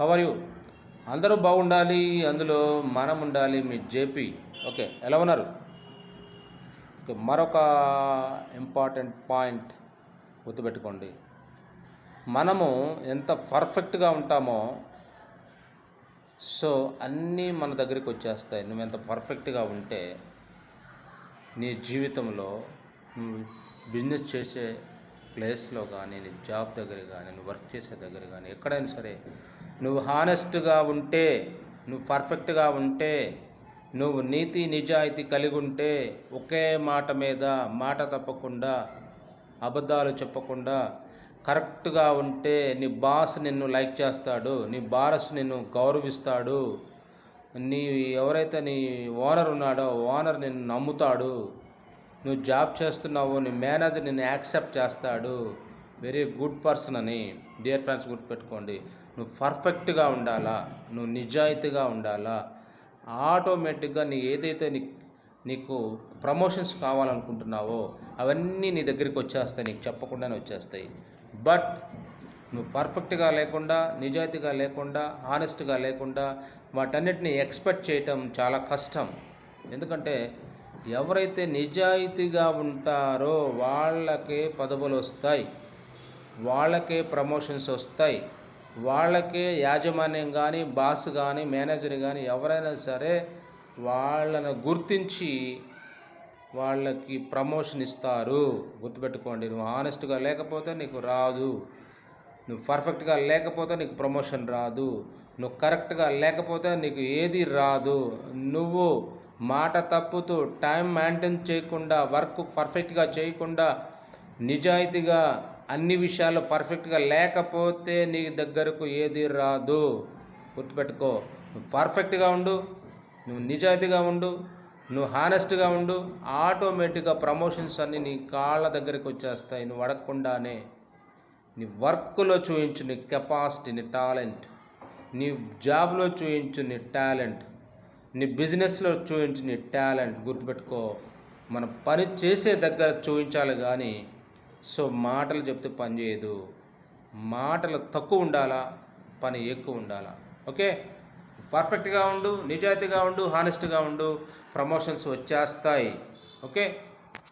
How are you అందరూ బాగుండాలి అందులో మనం ఉండాలి మీ జేపీ. ఓకే ఎలా ఉన్నారు? ఓకే మరొక ఇంపార్టెంట్ పాయింట్ గుర్తుపెట్టుకోండి. మనము ఎంత పర్ఫెక్ట్గా ఉంటామో సో అన్నీ మన దగ్గరికి వచ్చేస్తాయి. నువ్వు ఎంత పర్ఫెక్ట్గా ఉంటే నీ జీవితంలో నువ్వు బిజినెస్ చేసే ప్లేస్లో కానీ నీ జాబ్ దగ్గర కానీ వర్క్ చేసే దగ్గర కానీ ఎక్కడైనా సరే నువ్వు హానెస్ట్గా ఉంటే నువ్వు పర్ఫెక్ట్గా ఉంటే నువ్వు నీతి నిజాయితీ కలిగి ఉంటే ఒకే మాట మీద మాట తప్పకుండా అబద్ధాలు చెప్పకుండా కరెక్ట్గా ఉంటే నీ బాస్ నిన్ను లైక్ చేస్తాడు నీ బారస్ నిన్ను గౌరవిస్తాడు నీ ఎవరైతే నీ ఓనర్ ఉన్నాడో ఓనర్ నిన్ను నమ్ముతాడు నువ్వు జాబ్ చేస్తున్నావో నీ మేనేజర్ నిన్ను యాక్సెప్ట్ చేస్తాడు వెరీ గుడ్ పర్సన్ అని డియర్ ఫ్రెండ్స్ గుర్తుపెట్టుకోండి. నువ్వు పర్ఫెక్ట్గా ఉండాలా? నువ్వు నిజాయితీగా ఉండాలా? ఆటోమేటిక్గా నీ ఏదైతే నీ నీకు ప్రమోషన్స్ కావాలనుకుంటున్నావో అవన్నీ నీ దగ్గరికి వచ్చేస్తాయి నీకు చెప్పకుండానే వచ్చేస్తాయి. బట్ నువ్వు పర్ఫెక్ట్గా లేకుండా నిజాయితీగా లేకుండా హానెస్ట్గా లేకుండా వాటన్నిటిని ఎక్స్పెక్ట్ చేయటం చాలా కష్టం. ఎందుకంటే ఎవరైతే నిజాయితీగా ఉంటారో వాళ్ళకే పదవులు వస్తాయి వాళ్ళకే ప్రమోషన్స్ వస్తాయి. వాళ్ళకే యాజమాన్యం కానీ బాస్ కానీ మేనేజర్ కానీ ఎవరైనా సరే వాళ్ళను గుర్తించి వాళ్ళకి ప్రమోషన్ ఇస్తారు. గుర్తుపెట్టుకోండి నువ్వు ఆనెస్ట్గా లేకపోతే నీకు రాదు. నువ్వు పర్ఫెక్ట్గా లేకపోతే నీకు ప్రమోషన్ రాదు. నువ్వు కరెక్ట్గా లేకపోతే నీకు ఏది రాదు. నువ్వు మాట తప్పుతూ టైం మెయింటైన్ చేయకుండా వర్క్ పర్ఫెక్ట్గా చేయకుండా నిజాయితీగా అన్ని విషయాలు పర్ఫెక్ట్గా లేకపోతే నీ దగ్గరకు ఏది రాదు. గుర్తుపెట్టుకో. నువ్వు పర్ఫెక్ట్గా ఉండు నువ్వు నిజాయితీగా ఉండు నువ్వు హానెస్ట్గా ఉండు ఆటోమేటిక్గా ప్రమోషన్స్ అన్నీ నీ కాళ్ళ దగ్గరికి వచ్చేస్తాయి. నువ్వు అడగకుండానే నీ వర్క్లో చూపించు నీ కెపాసిటీ నీ టాలెంట్ నీ జాబ్లో చూపించు నీ టాలెంట్ నీ బిజినెస్లో చూపించు నీ టాలెంట్ గుర్తుపెట్టుకో. మనం పని చేసే దగ్గర చూపించాలి కానీ సో మాటలు చెప్తే పని చేయదు. మాటలు తక్కువ ఉండాలా? పని ఎక్కువ ఉండాలా? ఓకే? పర్ఫెక్ట్గా ఉండు నిజాయితీగా ఉండు హానెస్ట్గా ఉండు ప్రమోషన్స్ వచ్చేస్తాయి. ఓకే?